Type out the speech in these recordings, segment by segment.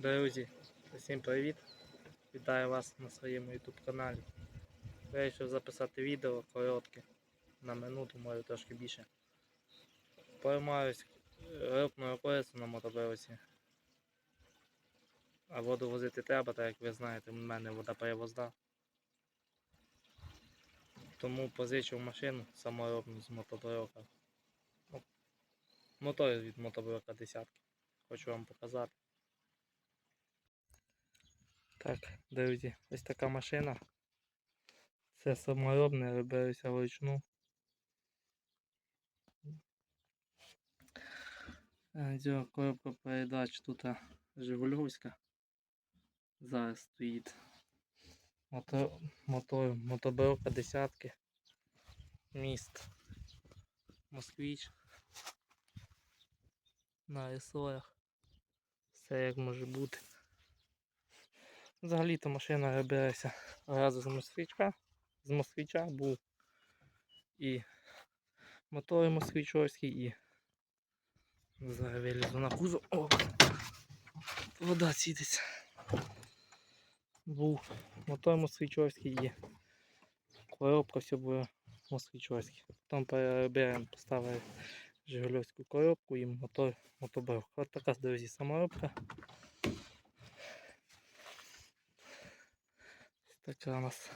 Друзі, всім привіт! Вітаю вас на своєму YouTube каналі. Вирішив записати відео коротке на минуту, може трошки більше. Поймаюсь рибною колесо на мотоблоці. А воду возити треба, так як ви знаєте, в мене вода перевозна. Тому позичив машину саморобну з мотоблока. Ну, Мотор від мотоблока десятки. Хочу вам показати. Так, друзі, ось така машина. Це саморобне, робилося вручну. Е, Ця коробка передач тут а, Жигульовська. Зараз стоїть. Мотор, мотор, мотоброка десятки. Міст. Москвич. На ресорах. Все як може бути. Взагалі-то машина робилася разом з москвичка. З москвича був і мотор москвичовський, і зараз на кузов. О! Вода сідеться. Був мотор москвичовський і коробка все було москвичовське. Потім переробляємо, поставили Жигульовську коробку і мотор мотоброк. Ось така, друзі, саморобка. Така у нас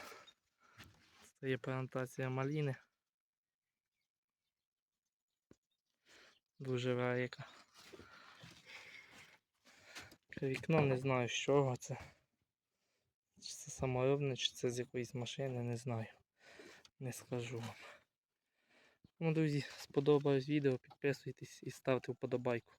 стає презентація маліни. Дуже велика. Вікно не знаю з чого це. Чи це саморобне, чи це з якоїсь машини, не знаю. Не скажу вам. Ну, друзі, сподобалось відео, підписуйтесь і ставте вподобайку.